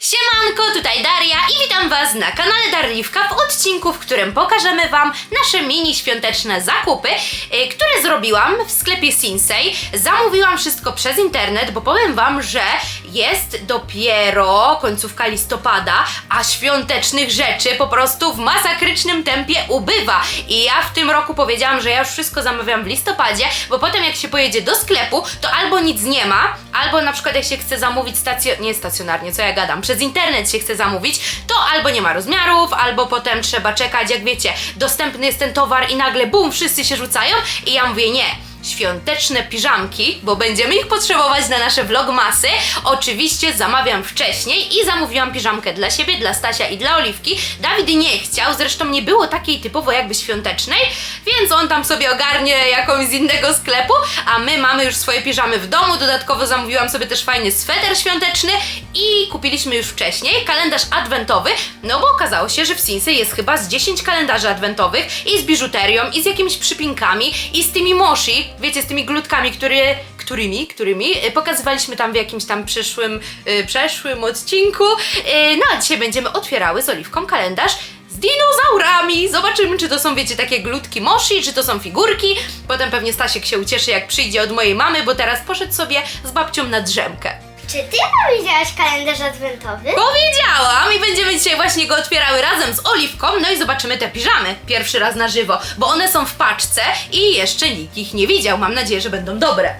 Siemanko, tutaj Daria i witam Was na kanale Darliwka w odcinku, w którym pokażemy Wam nasze mini świąteczne zakupy, y, które zrobiłam w sklepie Sinsei. Zamówiłam wszystko przez internet, bo powiem Wam, że jest dopiero końcówka listopada, a świątecznych rzeczy po prostu w masakrycznym tempie ubywa. I ja w tym roku powiedziałam, że ja już wszystko zamawiam w listopadzie, bo potem jak się pojedzie do sklepu, to albo nic nie ma, albo na przykład jak się chce zamówić stacjo... nie stacjonarnie, co ja gadam, przez internet się chce zamówić, to albo nie ma rozmiarów, albo potem trzeba czekać, jak wiecie, dostępny jest ten towar i nagle bum, wszyscy się rzucają i ja mówię nie świąteczne piżamki, bo będziemy ich potrzebować na nasze vlogmasy. Oczywiście zamawiam wcześniej i zamówiłam piżamkę dla siebie, dla Stasia i dla Oliwki. Dawid nie chciał, zresztą nie było takiej typowo jakby świątecznej, więc on tam sobie ogarnie jakąś z innego sklepu, a my mamy już swoje piżamy w domu. Dodatkowo zamówiłam sobie też fajny sweter świąteczny i kupiliśmy już wcześniej kalendarz adwentowy, no bo okazało się, że w Sinsei jest chyba z 10 kalendarzy adwentowych i z biżuterią, i z jakimiś przypinkami, i z tymi moshi, wiecie, z tymi glutkami, które, którymi, którymi y, pokazywaliśmy tam w jakimś tam przyszłym, y, przeszłym odcinku. Y, no a dzisiaj będziemy otwierały z Oliwką kalendarz z dinozaurami. Zobaczymy, czy to są, wiecie, takie glutki moshi, czy to są figurki. Potem pewnie Stasiek się ucieszy, jak przyjdzie od mojej mamy, bo teraz poszedł sobie z babcią na drzemkę. Czy ty powiedziałaś kalendarz adwentowy? Powiedziałam i będziemy dzisiaj właśnie go otwierały razem z Oliwką, no i zobaczymy te piżamy pierwszy raz na żywo, bo one są w paczce i jeszcze nikt ich nie widział. Mam nadzieję, że będą dobre.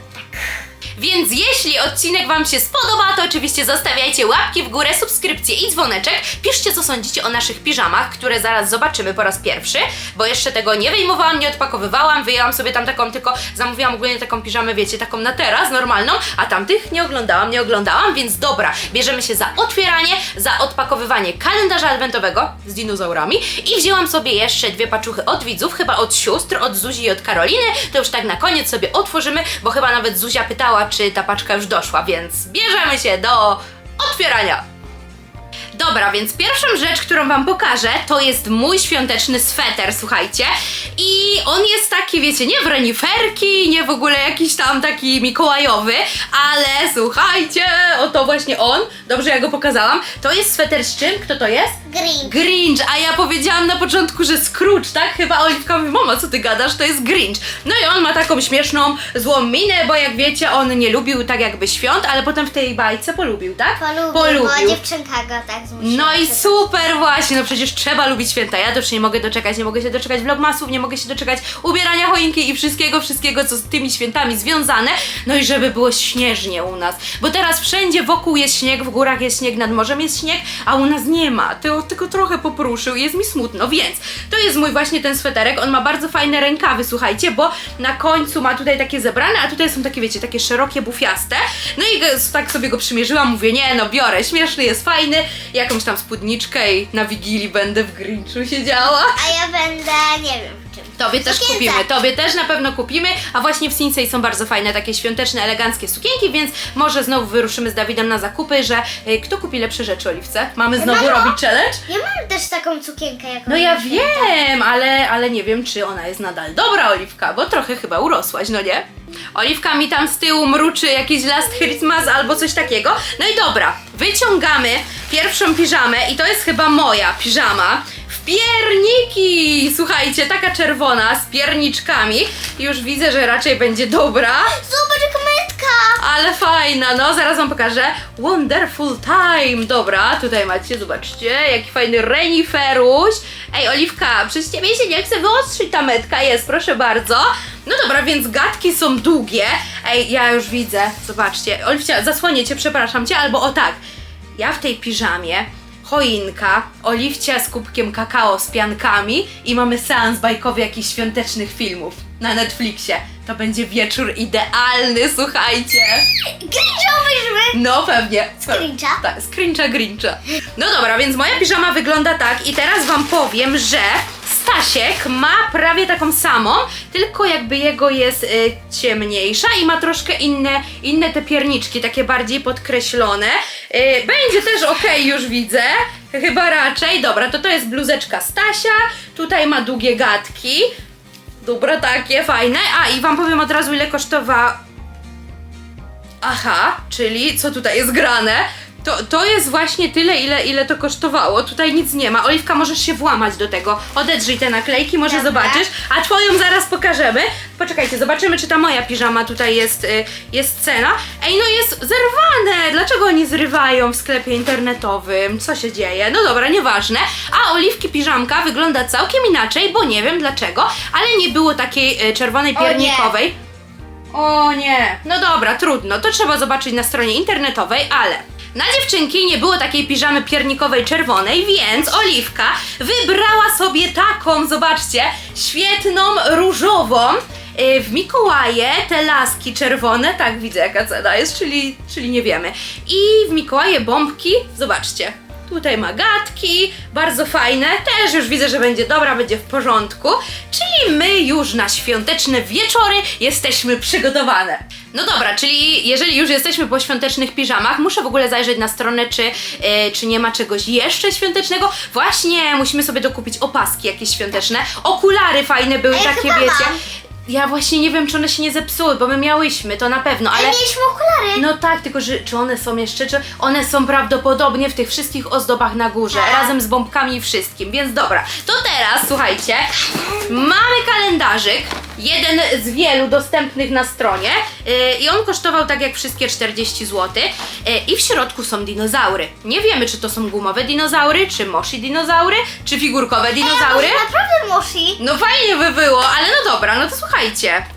Więc jeśli odcinek Wam się spodoba, to oczywiście zostawiajcie łapki w górę, subskrypcję i dzwoneczek. Piszcie, co sądzicie o naszych piżamach, które zaraz zobaczymy po raz pierwszy, bo jeszcze tego nie wyjmowałam, nie odpakowywałam, wyjęłam sobie tam taką, tylko zamówiłam ogólnie taką piżamę, wiecie, taką na teraz, normalną, a tamtych nie oglądałam, nie oglądałam, więc dobra, bierzemy się za otwieranie, za odpakowywanie kalendarza adwentowego z dinozaurami i wzięłam sobie jeszcze dwie paczuchy od widzów, chyba od sióstr, od Zuzi i od Karoliny, to już tak na koniec sobie otworzymy, bo chyba nawet Zuzia pytała, czy ta paczka już doszła, więc bierzemy się do otwierania. Dobra, więc pierwszą rzecz, którą Wam pokażę, to jest mój świąteczny sweter, słuchajcie. I on jest taki, wiecie, nie w reniferki, nie w ogóle jakiś tam taki mikołajowy, ale słuchajcie, oto właśnie on, dobrze ja go pokazałam. To jest sweter z czym? Kto to jest? Green. Grinch, a ja powiedziałam na początku, że Scrooge, tak? Chyba Oliwka mówi, mama, co ty gadasz, to jest Grinch. No i on ma taką śmieszną, złą minę, bo jak wiecie, on nie lubił tak jakby świąt, ale potem w tej bajce polubił, tak? Polubił, bo dziewczynka go tak No i super właśnie, no przecież trzeba lubić święta. Ja też nie mogę doczekać, nie mogę się doczekać vlogmasów, nie mogę się doczekać ubierania choinki i wszystkiego, wszystkiego, co z tymi świętami związane. No i żeby było śnieżnie u nas, bo teraz wszędzie wokół jest śnieg, w górach jest śnieg, nad morzem jest śnieg, a u nas nie ma. Tylko, tylko trochę popruszył, jest mi smutno, więc to jest mój właśnie ten sweterek. On ma bardzo fajne rękawy, słuchajcie, bo na końcu ma tutaj takie zebrane, a tutaj są takie, wiecie, takie szerokie, bufiaste. No i go- tak sobie go przymierzyłam, mówię, nie no, biorę, śmieszny jest, fajny, jakąś tam spódniczkę i na Wigilii będę w Grinchu siedziała. A ja będę, nie wiem. Tobie też Sukience. kupimy, tobie też na pewno kupimy, a właśnie w Sinsei są bardzo fajne takie świąteczne, eleganckie sukienki, więc może znowu wyruszymy z Dawidem na zakupy, że y, kto kupi lepsze rzeczy, Oliwce? Mamy znowu Mamo! robić challenge? Ja mam też taką cukierkę jaką No ja święta. wiem, ale, ale nie wiem, czy ona jest nadal dobra, Oliwka, bo trochę chyba urosłaś, no nie? Oliwka mi tam z tyłu mruczy jakiś Last Christmas albo coś takiego. No i dobra, wyciągamy pierwszą piżamę i to jest chyba moja piżama. Pierniki! Słuchajcie, taka czerwona z pierniczkami. Już widzę, że raczej będzie dobra. Zobacz jaka metka! Ale fajna, no zaraz wam pokażę. Wonderful time. Dobra, tutaj macie, zobaczcie, jaki fajny reniferuś. Ej, Oliwka, przez ciebie się nie chce wyostrzyć ta metka, jest, proszę bardzo. No dobra, więc gadki są długie. Ej, ja już widzę, zobaczcie. Oliwcia, zasłonię cię, przepraszam cię, albo o tak. Ja w tej piżamie, choinka, Oliwcia z kubkiem kakao z piankami i mamy seans bajkowy jakichś świątecznych filmów na Netflixie. To będzie wieczór idealny, słuchajcie. Grincha obejrzymy! No pewnie. Grincha? Tak, z Grincha Grincha. No dobra, więc moja piżama wygląda tak i teraz wam powiem, że Stasiek ma prawie taką samą, tylko jakby jego jest y, ciemniejsza i ma troszkę inne, inne te pierniczki, takie bardziej podkreślone. Y, będzie też ok, już widzę. Chyba raczej. Dobra, to to jest bluzeczka Stasia. Tutaj ma długie gadki. Dobra, takie fajne. A i wam powiem od razu, ile kosztowała. Aha, czyli co tutaj jest grane? To, to jest właśnie tyle, ile, ile to kosztowało. Tutaj nic nie ma. Oliwka, możesz się włamać do tego. Odedrzyj te naklejki, może Dobra. zobaczysz. A twoją zaraz pokażemy. Poczekajcie, zobaczymy, czy ta moja piżama tutaj jest, y, jest cena. Ej, no jest zerwane! Dlaczego oni zrywają w sklepie internetowym? Co się dzieje? No dobra, nieważne. A Oliwki piżamka wygląda całkiem inaczej, bo nie wiem dlaczego, ale nie było takiej y, czerwonej O nie. piernikowej. O nie, no dobra, trudno, to trzeba zobaczyć na stronie internetowej, ale na dziewczynki nie było takiej piżamy piernikowej czerwonej, więc Oliwka wybrała sobie taką, zobaczcie, świetną różową. Yy, W Mikołaje te laski czerwone, tak widzę jaka cena jest, czyli, czyli nie wiemy. I w Mikołaje bombki, zobaczcie, Tutaj magatki, bardzo fajne. Też już widzę, że będzie dobra, będzie w porządku. Czyli my już na świąteczne wieczory jesteśmy przygotowane. No dobra, czyli jeżeli już jesteśmy po świątecznych piżamach, muszę w ogóle zajrzeć na stronę, czy, e, czy nie ma czegoś jeszcze świątecznego. Właśnie musimy sobie dokupić opaski jakieś świąteczne. Okulary fajne były takie, wiecie. Ja właśnie nie wiem, czy one się nie zepsuły, bo my miałyśmy, to na pewno, Ale ale... mieliśmy okulary. No tak, tylko że czy one są jeszcze, czy one są prawdopodobnie w tych wszystkich ozdobach na górze, Tak. razem z bombkami i wszystkim, więc dobra. To teraz, słuchajcie, mamy kalendarzyk, jeden z wielu dostępnych na stronie yy, i on kosztował tak jak wszystkie 40 zł yy, i w środku są dinozaury. Nie wiemy, czy to są gumowe dinozaury, czy moshi dinozaury, czy figurkowe dinozaury. Ej, a może naprawdę Moshi? No fajnie by było, ale no dobra, no to słuchajcie,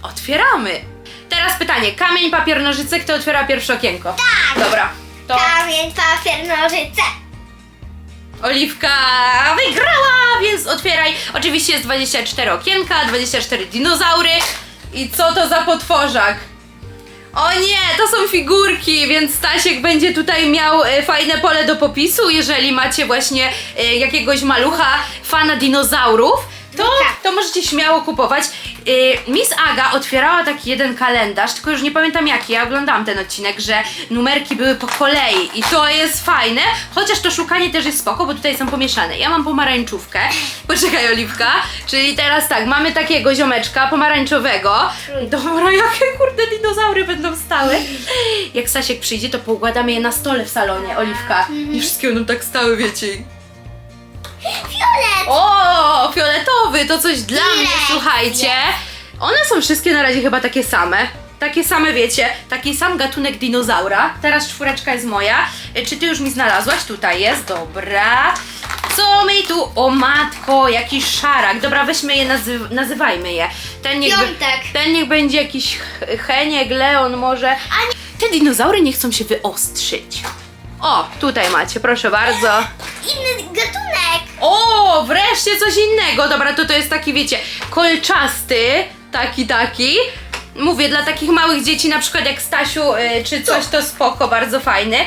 otwieramy. Teraz pytanie, kamień, papier, nożyce, kto otwiera pierwsze okienko? Tak! Dobra, to Kamień, papier, nożyce. Oliwka wygrała, więc otwieraj. Oczywiście jest 24 okienka, 24 dinozaury. I co to za potworzak? O nie, to są figurki, więc Stasiek będzie tutaj miał e, fajne pole do popisu, jeżeli macie właśnie e, jakiegoś malucha, fana dinozaurów. To, tak. to możecie śmiało kupować. E, Miss Aga otwierała taki jeden kalendarz, tylko już nie pamiętam jaki. Ja oglądałam ten odcinek, że numerki były po kolei i to jest fajne, chociaż to szukanie też jest spoko, bo tutaj są pomieszane. Ja mam pomarańczówkę. Poczekaj, Oliwka. Czyli teraz tak, mamy takiego ziomeczka pomarańczowego. Dobra, jakie kurde dinozaury będą stały. Jak Stasiek przyjdzie, to poukładamy je na stole w salonie, Oliwka. I wszystkie będą tak stały, wiecie. To coś dla mnie, słuchajcie. One są wszystkie na razie chyba takie same. Takie same, wiecie, taki sam gatunek dinozaura. Teraz czwóreczka jest moja. E, Czy ty już mi znalazłaś? Tutaj jest, dobra. Co my tu? O matko, jakiś szarak. Dobra, weźmy je, nazy- nazywajmy je. Ten niech, be- Piątek. ten niech będzie jakiś H- Heniek, Leon może. Te dinozaury nie chcą się wyostrzyć. O, tutaj macie, proszę bardzo. Inny gatunek. O, wreszcie coś innego. Dobra, to to jest taki, wiecie, kolczasty, taki, taki. Mówię, dla takich małych dzieci, na przykład jak Stasiu, y, czy coś, to spoko, bardzo fajny.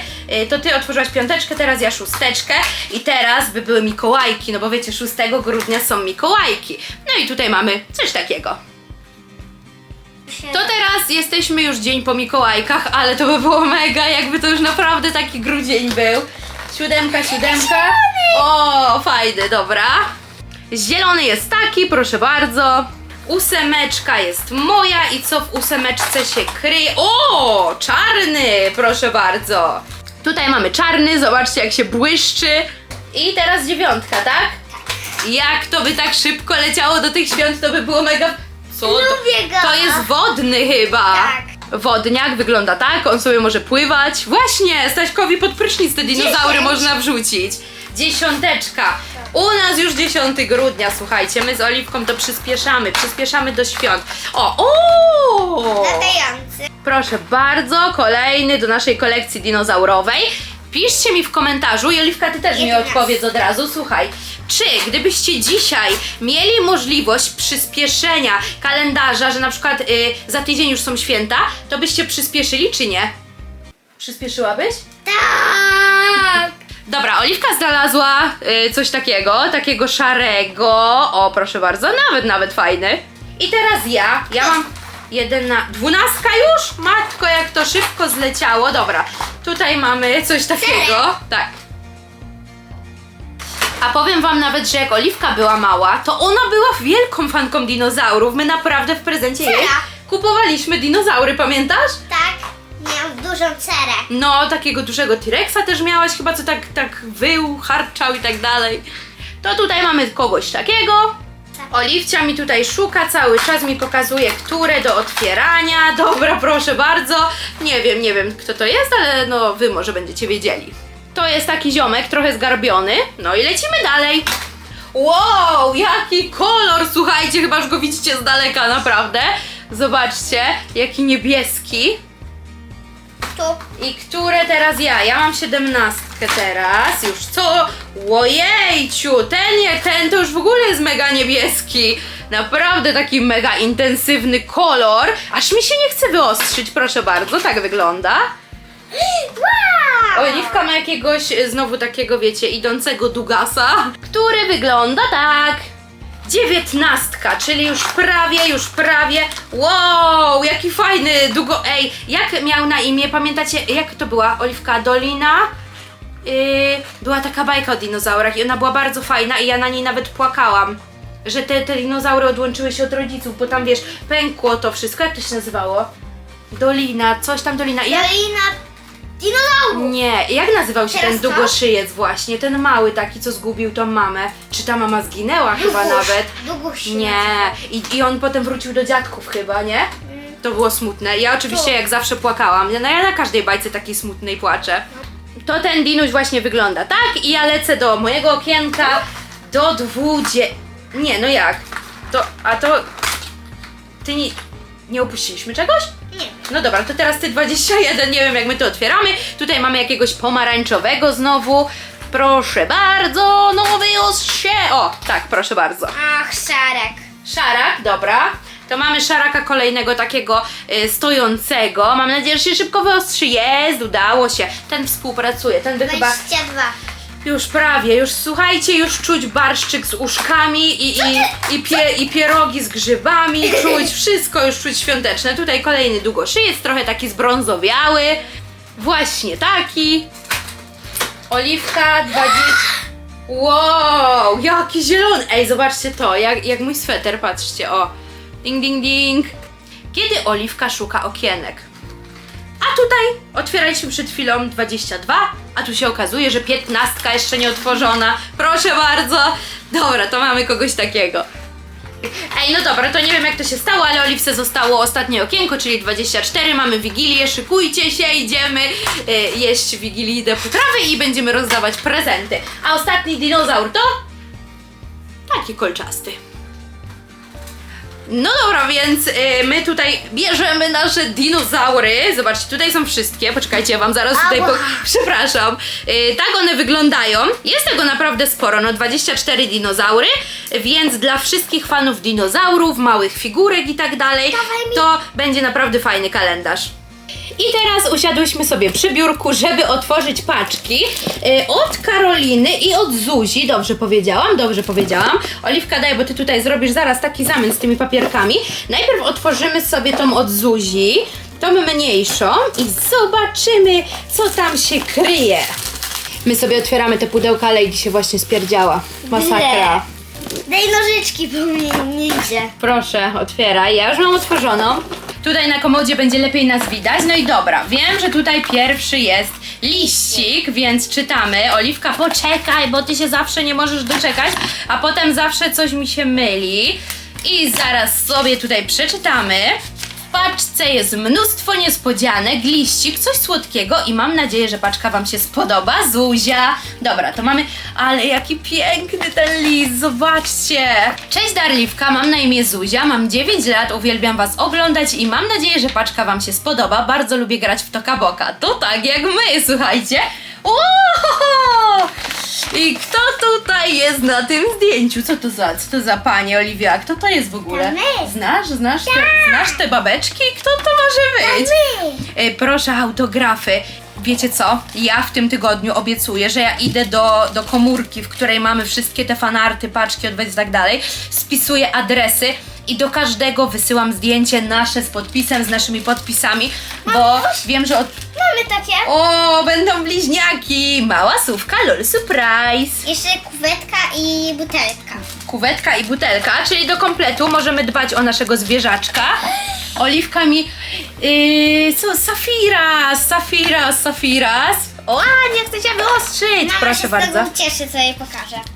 Y, to ty otworzyłaś piąteczkę, teraz ja szósteczkę i teraz by były Mikołajki, no bo wiecie, 6 grudnia są Mikołajki. No i tutaj mamy coś takiego. To teraz jesteśmy już dzień po Mikołajkach, ale to by było mega, jakby to już naprawdę taki grudzień był. Siódemka, siódemka. O, fajny, dobra. Zielony jest taki, proszę bardzo. Ósemeczka jest moja i co w ósemeczce się kryje? O, czarny, proszę bardzo. Tutaj mamy czarny, zobaczcie jak się błyszczy. I teraz dziewiątka, tak? Jak to by tak szybko leciało do tych świąt, to by było mega... Co? To, Lubię go. to jest wodny chyba. Tak. Wodniak wygląda tak, on sobie może pływać. Właśnie, Staśkowi pod prysznic te dinozaury Dziesięć. można wrzucić. Dziesiąteczka. U nas już 10 grudnia, słuchajcie, my z Oliwką to przyspieszamy, przyspieszamy do świąt. O! Latający. Proszę bardzo, kolejny do naszej kolekcji dinozaurowej. Piszcie mi w komentarzu i Oliwka, ty też mi odpowiedz od razu. Słuchaj, czy gdybyście dzisiaj mieli możliwość przyspieszenia kalendarza, że na przykład y, za tydzień już są święta, to byście przyspieszyli czy nie? Przyspieszyłabyś? Tak. Dobra, Oliwka znalazła y, coś takiego, takiego szarego. O, proszę bardzo, nawet, nawet fajny. I teraz ja, ja mam jeden na... Dwunastka już? Matko, jak to szybko zleciało. Dobra, tutaj mamy coś takiego. Tak. A powiem wam nawet, że jak Oliwka była mała, to ona była wielką fanką dinozaurów. My naprawdę w prezencie jej Cera. kupowaliśmy dinozaury, pamiętasz? Tak, miał dużą cerę. No, takiego dużego T-Rexa też miałaś chyba, co tak, tak wył, harczał i tak dalej. To tutaj mamy kogoś takiego. Oliwcia mi tutaj szuka, cały czas mi pokazuje, które do otwierania. Dobra, proszę bardzo. Nie wiem, nie wiem kto to jest, ale no wy może będziecie wiedzieli. To jest taki ziomek, trochę zgarbiony. No i lecimy dalej. Wow, jaki kolor! Słuchajcie, chyba już go widzicie z daleka, naprawdę. Zobaczcie, jaki niebieski. Tu. I które teraz ja? Ja mam siedemnastkę teraz. Już co? Łojejciu, ten nie, ten to już w ogóle jest mega niebieski. Naprawdę taki mega intensywny kolor. Aż mi się nie chce wyostrzyć, proszę bardzo, tak wygląda. Wow! Oliwka ma jakiegoś znowu takiego, wiecie, idącego Dugasa, który wygląda tak. Dziewiętnastka, czyli już prawie, już prawie. Wow, jaki fajny, długo. Ej, jak miał na imię? Pamiętacie, jak to była? Oliwka Dolina? Yy, była taka bajka o dinozaurach i ona była bardzo fajna i ja na niej nawet płakałam. Że te, te dinozaury odłączyły się od rodziców, bo tam wiesz, pękło to wszystko. Jak to się nazywało? Dolina, coś tam Dolina. I jak Dolina dinozaurów. nie, jak nazywał się Teraz ten to? długoszyjec właśnie? Ten mały taki, co zgubił tą mamę. Czy ta mama zginęła chyba nawet? Długość. Nie. I, I on potem wrócił do dziadków chyba, nie? To było smutne. Ja oczywiście jak zawsze płakałam. No ja na każdej bajce takiej smutnej płaczę. To ten dinuś właśnie wygląda tak i ja lecę do mojego okienka do dwudzie... Nie, no jak? To, a to... Ty nie... Nie opuściliśmy czegoś? No dobra, to teraz ty 21, nie wiem jak my to otwieramy. Tutaj mamy jakiegoś pomarańczowego znowu. Proszę bardzo, nowy ostrze. O, tak, proszę bardzo. Ach, szarek. Szarak, dobra. To mamy szaraka kolejnego takiego y, stojącego. Mam nadzieję, że się szybko wyostrzy. Jest, udało się. Ten współpracuje, ten by chyba 22. już prawie, już słuchajcie, już czuć barszczyk z uszkami i, i, i, pie, i pierogi z grzybami, czuć wszystko już czuć świąteczne. Tutaj kolejny długoszyjec, trochę taki zbrązowiały. Właśnie taki. Oliwka 20. Wow, jaki zielony! Ej, zobaczcie to, jak, jak mój sweter, patrzcie, o. Ding, ding, ding. Kiedy Oliwka szuka okienek? A tutaj otwieraliśmy przed chwilą 22, a tu się okazuje, że 15 jeszcze nie otworzona. Proszę bardzo. Dobra, to mamy kogoś takiego. Ej, no dobra, to nie wiem jak to się stało, ale Oliwce zostało ostatnie okienko, czyli 24. Mamy Wigilię, szykujcie się, idziemy y, jeść wigilijne potrawy i będziemy rozdawać prezenty. A ostatni dinozaur to taki kolczasty. No dobra, więc y, my tutaj bierzemy nasze dinozaury. Zobaczcie, tutaj są wszystkie. Poczekajcie, ja wam zaraz tutaj. Po... Ała. Przepraszam. Y, tak one wyglądają. Jest tego naprawdę sporo. No 24 dinozaury, więc dla wszystkich fanów dinozaurów, małych figurek i tak dalej, Dawaj mi. to będzie naprawdę fajny kalendarz. I teraz usiadłyśmy sobie przy biurku, żeby otworzyć paczki y, od Karoliny i od Zuzi. Dobrze powiedziałam, dobrze powiedziałam. Oliwka, daj, bo ty tutaj zrobisz zaraz taki zamęt z tymi papierkami. Najpierw otworzymy sobie tą od Zuzi, tą mniejszą i zobaczymy, co tam się kryje. My sobie otwieramy te pudełka, ale Lady się właśnie spierdziała. Masakra. Daj nożyczki, bo mnie nie idzie. Proszę, otwieraj. Ja już mam otworzoną. Tutaj na komodzie będzie lepiej nas widać. No i dobra, wiem, że tutaj pierwszy jest liścik, więc czytamy. Oliwka, poczekaj, bo ty się zawsze nie możesz doczekać, a potem zawsze coś mi się myli. I zaraz sobie tutaj przeczytamy. Paczce jest mnóstwo niespodzianek, liścik, coś słodkiego i mam nadzieję, że paczka Wam się spodoba. Zuzia! Dobra, to mamy... Ale jaki piękny ten list, zobaczcie! Cześć Darliwka, mam na imię Zuzia, mam 9 lat, uwielbiam Was oglądać i mam nadzieję, że paczka Wam się spodoba. Bardzo lubię grać w Toka Boka. To tak jak my, słuchajcie! Uuu! I kto tutaj jest na tym zdjęciu? Co to za, co to za pani Oliwia? Kto to jest w ogóle? To my. Znasz, znasz te, znasz te babeczki? Kto to może być? my. E, proszę autografy. Wiecie co? Ja w tym tygodniu obiecuję, że ja idę do, do komórki, w której mamy wszystkie te fanarty, paczki, odwiedz i tak dalej. Spisuję adresy i do każdego wysyłam zdjęcie nasze z podpisem, z naszymi podpisami, bo wiem, że od... Mamy takie. O, będą bliźniaki! Mała słówka, lol, surprise! Jeszcze kuwetka i butelka. Kuwetka i butelka, czyli do kompletu możemy dbać o naszego zwierzaczka. Oliwkami, yy, co, safiras, safiras, safiras. O, nie chcę cię wyostrzyć, Mama proszę się bardzo. z tego cieszy, co jej pokażę.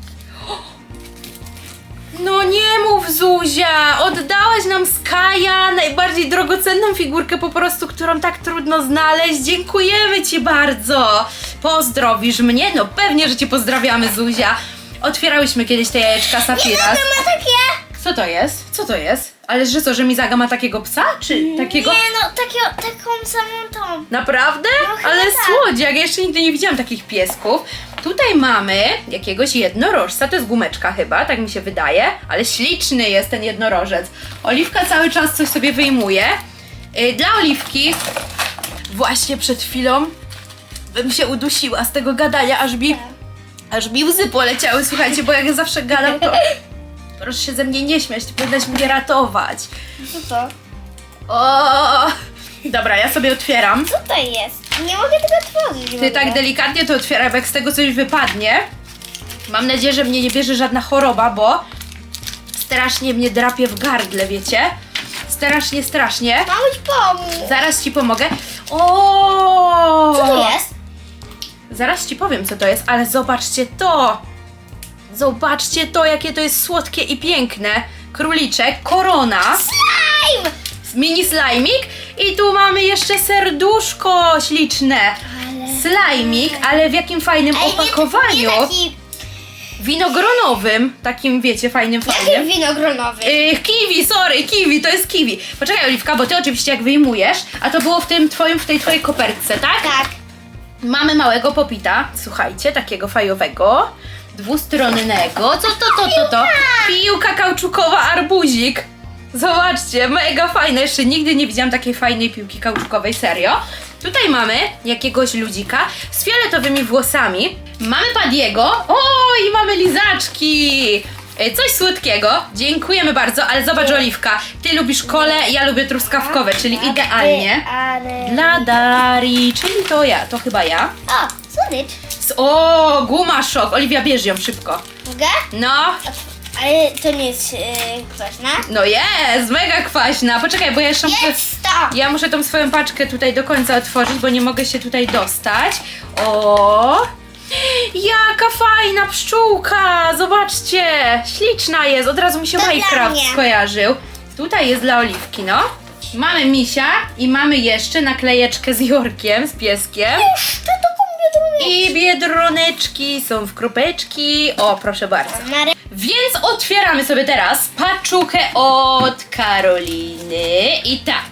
No nie mów Zuzia, oddałaś nam Skaja, najbardziej drogocenną figurkę po prostu, którą tak trudno znaleźć. Dziękujemy Ci bardzo. Pozdrowisz mnie? No pewnie, że Cię pozdrawiamy Zuzia. Otwierałyśmy kiedyś te jajeczka Safiras. ma takie. Co to jest? Co to jest? Ale że co, że Mizaga ma takiego psa? Czy takiego... Nie no, taką samą tą. Naprawdę? No chyba Ale tak. słodziak, ja jeszcze nigdy nie widziałam takich piesków. Tutaj mamy jakiegoś jednorożca, to jest gumeczka chyba, tak mi się wydaje, ale śliczny jest ten jednorożec. Oliwka cały czas coś sobie wyjmuje. Yy, Dla Oliwki właśnie przed chwilą bym się udusiła z tego gadania, aż mi, aż mi łzy poleciały, słuchajcie, bo jak ja zawsze gadam, to proszę się ze mnie nie śmiać, ty powinnaś mnie ratować. Co to? O! Dobra, ja sobie otwieram. Co to jest? Nie mogę tego otworzyć. w Ty tak delikatnie to otwieraj, bo jak z tego coś wypadnie. Mam nadzieję, że mnie nie bierze żadna choroba, bo strasznie mnie drapie w gardle, wiecie? Strasznie, strasznie. Mamuś pomóż. Zaraz ci pomogę. O! Co to jest? Zaraz ci powiem, co to jest, ale zobaczcie to! Zobaczcie to, jakie to jest słodkie i piękne. Króliczek, korona, Slime! mini slajmik i tu mamy jeszcze serduszko śliczne. Ale... Slajmik, ale w jakim fajnym opakowaniu. Nie, taki... Winogronowym, takim wiecie, fajnym, fajnym. winogronowy? Yy, kiwi, sorry, kiwi, to jest kiwi. Poczekaj, Oliwka, bo ty oczywiście jak wyjmujesz, a to było w tym twoim, w tej twojej kopertce, tak? Tak. Mamy małego popita, słuchajcie, takiego fajowego, dwustronnego. Co to, to, to, to? Piłka kauczukowa, arbuzik. Zobaczcie, mega fajne. Jeszcze nigdy nie widziałam takiej fajnej piłki kauczukowej, serio. Tutaj mamy jakiegoś ludzika z fioletowymi włosami. Mamy Padiego. O, i mamy lizaczki. E, Coś słodkiego. Dziękujemy bardzo, ale zobacz, Oliwka, ty lubisz kole, ja lubię truskawkowe, czyli idealnie. Ale... Dla Darii, czyli to ja, to chyba ja. O, słodycz. O, guma szok. Oliwia, bierz ją szybko. Mogę? No, Ale to nie jest yy, kwaśna. no jest, mega kwaśna. Poczekaj, bo ja jeszcze muszę... Jest to! Ja muszę tą swoją paczkę tutaj do końca otworzyć, bo nie mogę się tutaj dostać. O! Jaka fajna pszczółka! Zobaczcie! Śliczna jest, od razu mi się To dla Minecraft mnie. skojarzył. Tutaj jest dla Oliwki, no. Mamy misia i mamy jeszcze naklejeczkę z Jorkiem, z pieskiem. To taką biedronę. I biedroneczki są w kropeczki. O, proszę bardzo. Mary... Więc otwieramy sobie teraz paczuchę od Karoliny. I tak.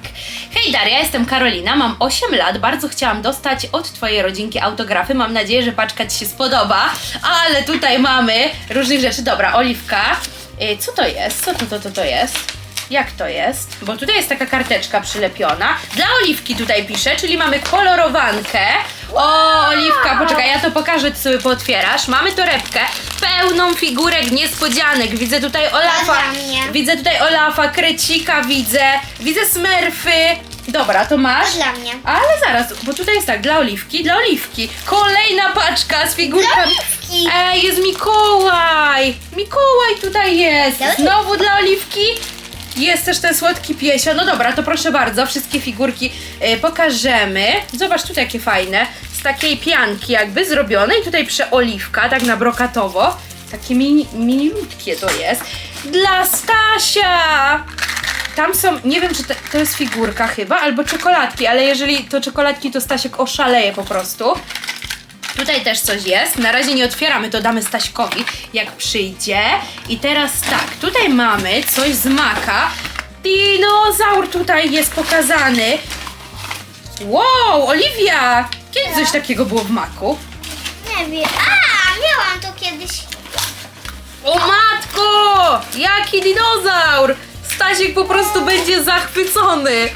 Hej Daria, jestem Karolina, mam 8 lat, bardzo chciałam dostać od Twojej rodzinki autografy. Mam nadzieję, że paczka Ci się spodoba. Ale tutaj mamy różnych rzeczy. Dobra, Oliwka. Y, Co to jest? Co to, to, to, to jest? Jak to jest? Bo tutaj jest taka karteczka przylepiona. Dla Oliwki tutaj piszę, czyli mamy kolorowankę. O, Oliwka, poczekaj, ja to pokażę, ty sobie pootwierasz. Mamy torebkę pełną figurek niespodzianek. Widzę tutaj Olafa, dla mnie. widzę tutaj Olafa, Krecika widzę, widzę Smurfy. Dobra, to masz. Dla mnie. Ale zaraz, bo tutaj jest tak, dla Oliwki, dla Oliwki. Kolejna paczka z figurkami. Oliwki. Ej, jest Mikołaj! Mikołaj tutaj jest! Dla. Znowu dla Oliwki. Jest też ten słodki piesio. No dobra, to proszę bardzo, wszystkie figurki y, pokażemy. Zobacz tutaj jakie fajne. Z takiej pianki jakby zrobione i tutaj przeoliwka, tak na brokatowo. Takie mini, minilutkie to jest. Dla Stasia! Tam są, nie wiem czy to, to jest figurka chyba, albo czekoladki, ale jeżeli to czekoladki, to Stasiek oszaleje po prostu. Tutaj też coś jest. Na razie nie otwieramy, to damy Staśkowi, jak przyjdzie. I teraz tak, tutaj mamy coś z maka. Dinozaur tutaj jest pokazany. Wow, Oliwia! Kiedy coś takiego było w maku? Nie wiem. A, miałam to kiedyś. O matko! Jaki dinozaur! Stasiek po prostu będzie zachwycony.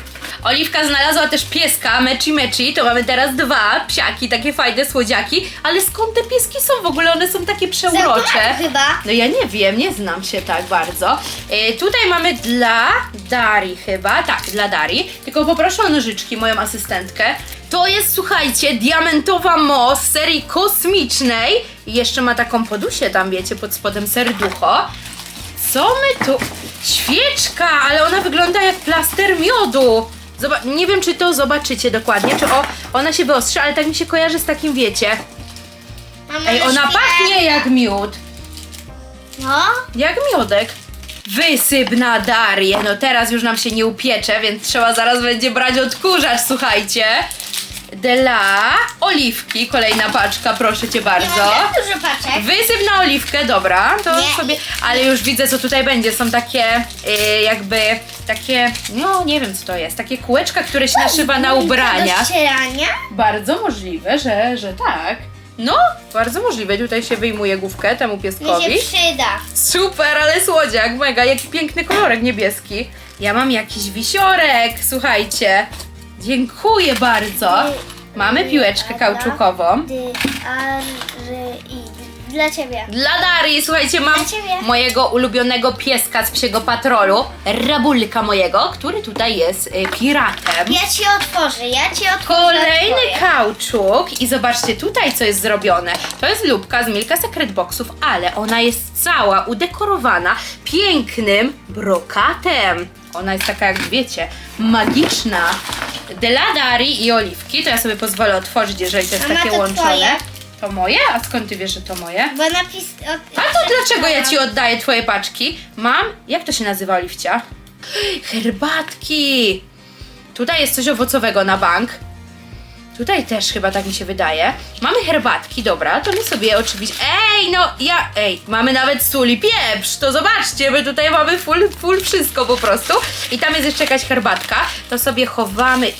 Oliwka znalazła też pieska, Mechi Mechi, to mamy teraz dwa psiaki, takie fajne słodziaki, ale skąd te pieski są w ogóle? One są takie przeurocze. Chyba. No ja nie wiem, nie znam się tak bardzo. E, tutaj mamy dla Dari chyba, tak, dla Dari. Tylko poproszę o nożyczki, moją asystentkę. To jest, słuchajcie, diamentowa mo z serii kosmicznej. I jeszcze ma taką podusię tam, wiecie, pod spodem serducho. Co my tu? Świeczka, ale ona wygląda jak plaster miodu. Nie wiem, czy to zobaczycie dokładnie, czy o, ona się wyostrzy, ale tak mi się kojarzy z takim, wiecie. Mamy Ej, ona pachnie jak miód. No. Jak miodek. Wysyp na Darię. No teraz już nam się nie upiecze, więc trzeba zaraz będzie brać odkurzacz, słuchajcie. Dla oliwki, kolejna paczka, proszę cię bardzo. mam tak dużo paczek. Wysyp na oliwkę, dobra, to Nie. sobie, ale już widzę co tutaj będzie, są takie y, jakby, takie, no nie wiem co to jest, takie kółeczka, które się naszywa na ubrania. Do ścierania. Bardzo możliwe, że, że tak. No, bardzo możliwe, tutaj się wyjmuje główkę temu Mi pieskowi. się przyda. Super, ale słodziak, mega, jaki piękny kolorek niebieski. Ja mam jakiś wisiorek, słuchajcie. Dziękuję bardzo. Mamy piłeczkę kauczukową. Dla ciebie. Dla Darii, słuchajcie, mam Dla ciebie. mojego ulubionego pieska z psiego patrolu, Rabulka mojego, który tutaj jest y, piratem. Ja ci otworzę, ja ci otworzę. Kolejny twoje. kauczuk i zobaczcie tutaj co jest zrobione. To jest lubka z Milka Secret Boxów, ale ona jest cała udekorowana pięknym brokatem. Ona jest taka jak wiecie, magiczna. Dla Darii i Oliwki, to ja sobie pozwolę otworzyć, jeżeli to jest Mama, takie to łączone. twoje. To moje? A skąd ty wiesz, że to moje? Bo napis... A to dlaczego ja ci oddaję twoje paczki? Mam, jak to się nazywa, Oliwcia? Herbatki! Tutaj jest coś owocowego na bank. Tutaj też chyba tak mi się wydaje. Mamy herbatki, dobra, to my sobie oczywiście. Ej, no ja. Ej, mamy nawet sól i pieprz. To zobaczcie, my tutaj mamy full, full wszystko po prostu. I tam jest jeszcze jakaś herbatka. To sobie chowamy.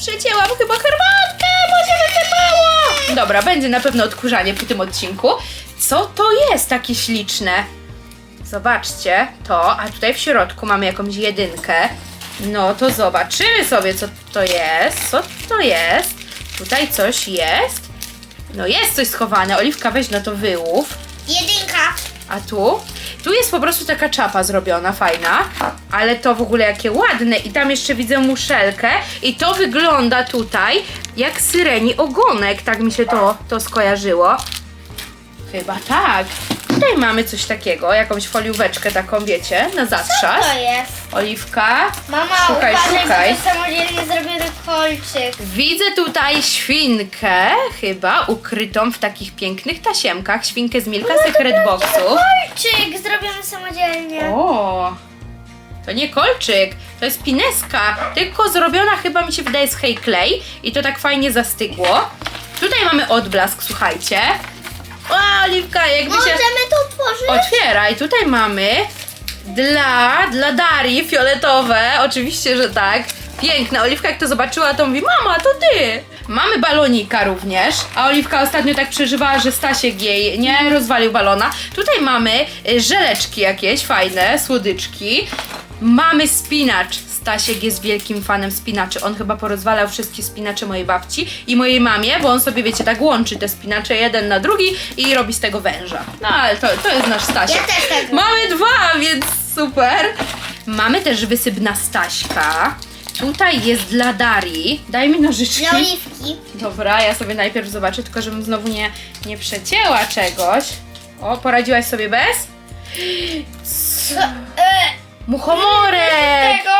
Przecięłam chyba herbatkę, bo się wysypało. Dobra, będzie na pewno odkurzanie po tym odcinku. Co to jest takie śliczne? Zobaczcie to, a tutaj w środku mamy jakąś jedynkę. No to zobaczymy sobie, co to jest. Co to jest? Tutaj coś jest. No jest coś schowane. Oliwka, weź na to wyłów. Jedynka. A tu? Tu jest po prostu taka czapa zrobiona, fajna. Ale to w ogóle jakie ładne. I tam jeszcze widzę muszelkę. I to wygląda tutaj jak syreni ogonek. Tak mi się to, to skojarzyło. Chyba tak. Tutaj mamy coś takiego, jakąś folióweczkę taką, wiecie, na zatrzas. To jest. Oliwka. Mama, Szukaj, uważaj, szukaj. bo to samodzielnie zrobiony kolczyk. Widzę tutaj świnkę, chyba ukrytą w takich pięknych tasiemkach. Świnkę z Milka Secret Boxu. Kolczyk zrobiony samodzielnie. O, to nie kolczyk, to jest pineska, tylko zrobiona chyba mi się wydaje z Clay i to tak fajnie zastygło. Tutaj mamy odblask, słuchajcie. O, Oliwka, jakby się... Możemy to otworzyć? Otwieraj, tutaj mamy dla, dla Darii fioletowe, oczywiście, że tak. Piękne. Oliwka jak to zobaczyła, to mówi, mama, to ty. Mamy balonika również, a Oliwka ostatnio tak przeżywała, że Stasiek jej nie rozwalił balona. Tutaj mamy y, żeleczki jakieś fajne, słodyczki. Mamy spinacz. Stasiek jest wielkim fanem spinaczy. On chyba porozwalał wszystkie spinacze mojej babci i mojej mamie, bo on sobie, wiecie, tak łączy te spinacze jeden na drugi i robi z tego węża. No ale to, to jest nasz Stasiek. Ja też tak Mamy dwa, więc super. Mamy też wysyp na Staśka. Tutaj jest dla Darii. Daj mi nożyczki. Dla oliwki. Dobra, ja sobie najpierw zobaczę, tylko żebym znowu nie, nie przecięła czegoś. O, poradziłaś sobie bez? Co? E, Muchomorek! tego?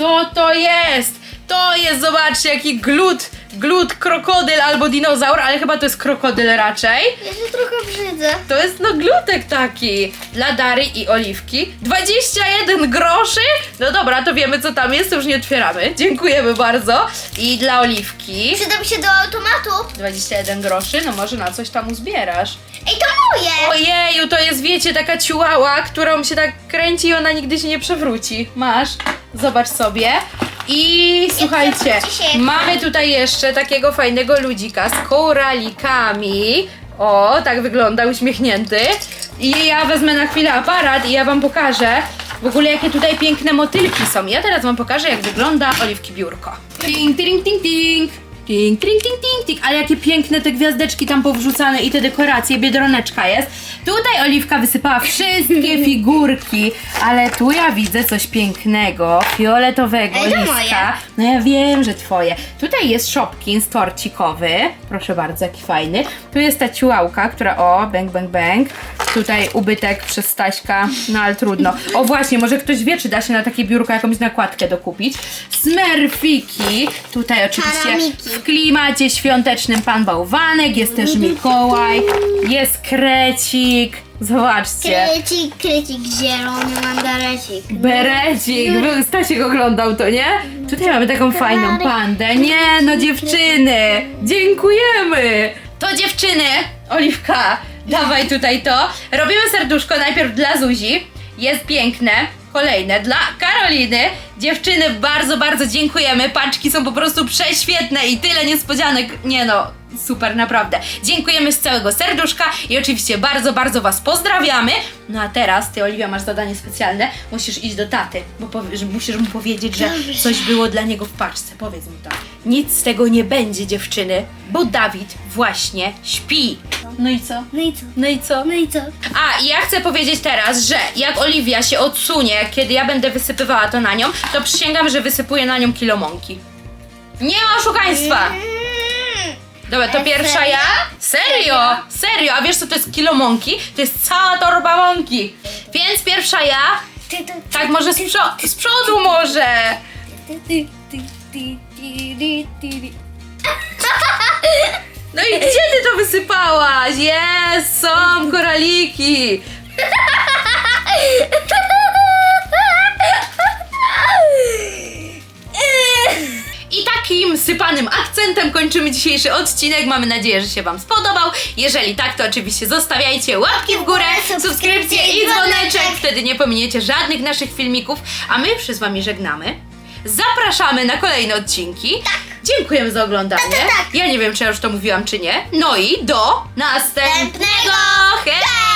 Co to jest? To jest, zobaczcie, jaki glut, glut, krokodyl albo dinozaur, ale chyba to jest krokodyl raczej. Ja się trochę brzydzę. To jest no glutek taki dla Dary i Oliwki. 21 groszy? No dobra, to wiemy co tam jest, to już nie otwieramy. Dziękujemy bardzo. I dla Oliwki Przyda mi się do automatu. 21 groszy, no może na coś tam uzbierasz. Ej, to moje! Ojeju, to jest, wiecie, taka ciułała, którą się tak kręci i ona nigdy się nie przewróci. Masz, zobacz sobie. I słuchajcie, mamy tutaj jeszcze takiego fajnego ludzika z koralikami. O, tak wygląda, uśmiechnięty. I ja wezmę na chwilę aparat i ja wam pokażę, W ogóle jakie tutaj piękne motylki są. Ja teraz wam pokażę, jak wygląda oliwki biurko. Ting, ting, ting, ting. Ting, ting, ting, ting. Ale jakie piękne te gwiazdeczki tam powrzucane i te dekoracje, biedroneczka jest. Tutaj Oliwka wysypała wszystkie figurki, ale tu ja widzę coś pięknego, fioletowego Ej, to listka. moje. No ja wiem, że twoje. Tutaj jest Shopkins torcikowy. Proszę bardzo, jaki fajny. Tu jest ta ciułałka, która o, bang, bang, bang. Tutaj ubytek przez Staśka, no ale trudno. O właśnie, może ktoś wie, czy da się na takie biurko jakąś nakładkę dokupić. Smerfiki. Tutaj oczywiście Paramiki. W klimacie świątecznym pan bałwanek, jest też Mikołaj, jest krecik. Zobaczcie. Krycik, krycik, zielony mandarecik. Berecik, był Stasiek oglądał to, nie? Tutaj mamy taką fajną pandę. Nie, no dziewczyny, dziękujemy. To dziewczyny, Oliwka, dawaj tutaj to. Robimy serduszko najpierw dla Zuzi. Jest piękne. Kolejne dla Karoliny. Dziewczyny, bardzo, bardzo dziękujemy. Paczki są po prostu prześwietne i tyle niespodzianek. Nie no, super, naprawdę. Dziękujemy z całego serduszka i oczywiście bardzo, bardzo Was pozdrawiamy. No a teraz, Ty, Oliwia, masz zadanie specjalne. Musisz iść do taty, bo powie, że musisz mu powiedzieć, że coś było dla niego w paczce. Powiedz mu to. Nic z tego nie będzie, dziewczyny, bo Dawid właśnie śpi. No i co? No i co? No i co? No i co? A, i ja chcę powiedzieć teraz, że jak Oliwia się odsunie, kiedy ja będę wysypywała to na nią, to przysięgam, że wysypuję na nią kilo mąki. Nie ma oszukaństwa! Dobra, to pierwsza ja? Serio? Serio? A wiesz co to jest kilo mąki? To jest cała torba mąki. Więc pierwsza ja, Ty, ty, tak może z, przo- z przodu może. ty, ty, ty, ty, ty, ty, ty, ty. No i gdzie ty to wysypałaś? Jest, są koraliki. Sypanym akcentem kończymy dzisiejszy odcinek. Mamy nadzieję, że się Wam spodobał. Jeżeli tak, to oczywiście zostawiajcie łapki w górę, subskrypcje i dzwoneczek. Wtedy nie pominiecie żadnych naszych filmików. A my już się z Wami żegnamy. Zapraszamy na kolejne odcinki. Dziękujemy za oglądanie. Tak, tak, tak. Ja nie wiem, czy ja już to mówiłam, czy nie. No i do następnego. Następnego. Hej!